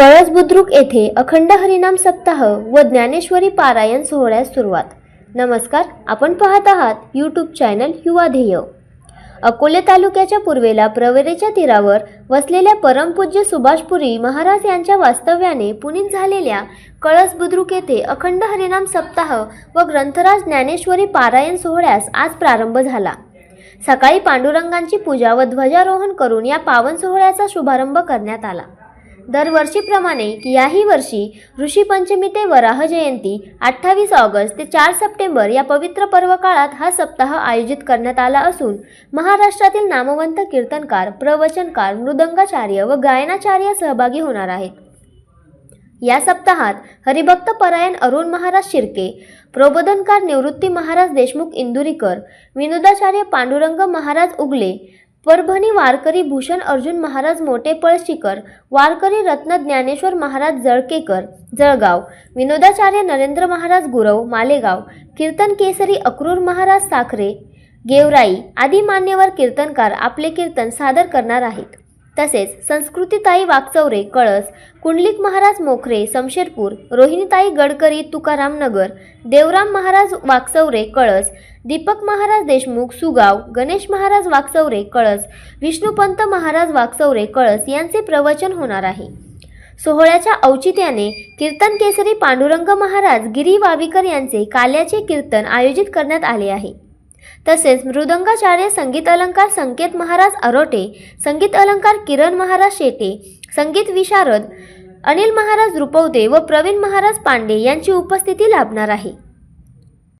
कळस बुद्रुक येथे अखंड हरिनाम सप्ताह व ज्ञानेश्वरी पारायण सोहळ्यास सुरुवात. नमस्कार आपण पाहत आहात यूट्यूब चॅनल युवा ध्येय. अकोले तालुक्याच्या पूर्वेला प्रवरेच्या तीरावर वसलेल्या परमपूज्य सुभाषपुरी महाराज यांच्या वास्तव्याने पुनीत झालेल्या कळस बुद्रुक येथे अखंड हरिनाम सप्ताह व ग्रंथराज ज्ञानेश्वरी पारायण सोहळ्यास आज प्रारंभ झाला. सकाळी पांडुरंगांची पूजा व ध्वजारोहण करून या पावन सोहळ्याचा शुभारंभ करण्यात आला. दरवर्षीप्रमाणे याही वर्षी ऋषी पंचमी ते वराह जयंती अठ्ठावीस ऑगस्ट ते चार सप्टेंबर या पवित्र पर्व काळात हा सप्ताह आयोजित करण्यात आला असून महाराष्ट्रातील नामवंत कीर्तनकार प्रवचनकार मृदंगाचार्य व गायनाचार्य सहभागी होणार आहेत. या सप्ताहात हरिभक्त परायण अरुण महाराज शिर्के प्रबोधनकार निवृत्ती महाराज देशमुख इंदुरीकर विनोदाचार्य पांडुरंग महाराज उगले परभणी वारकरी भूषण अर्जुन महाराज मोठे पळशीकर वारकरी रत्न ज्ञानेश्वर महाराज जळकेकर जळगाव. विनोदाचार्य नरेंद्र महाराज गुरव मालेगाव. कीर्तन केसरी अक्रूर महाराज साखरे गेवराई आदी मान्यवर कीर्तनकार आपले कीर्तन सादर करणार आहेत. तसेच संस्कृतीताई वाकचौरे कळस कुंडलिक महाराज मोखरे शमशेरपूर रोहिणीताई गडकरी तुकाराम नगर देवराम महाराज वाकचौरे कळस दीपक महाराज देशमुख सुगाव गणेश महाराज वाकचौरे कळस विष्णुपंत महाराज वाकचौरे कळस यांचे प्रवचन होणार आहे. सोहळ्याच्या औचित्याने कीर्तन केसरी पांडुरंग महाराज गिरी वावीकर यांचे काल्याचे कीर्तन आयोजित करण्यात आले आहे. तसेच मृदंगाचार्य संगीत अलंकार संकेत महाराज अरोटे संगीत अलंकार किरण महाराज शेटे संगीत विशारद अनिल महाराज रुपवते व प्रवीण महाराज पांडे यांची उपस्थिती लाभणार आहे.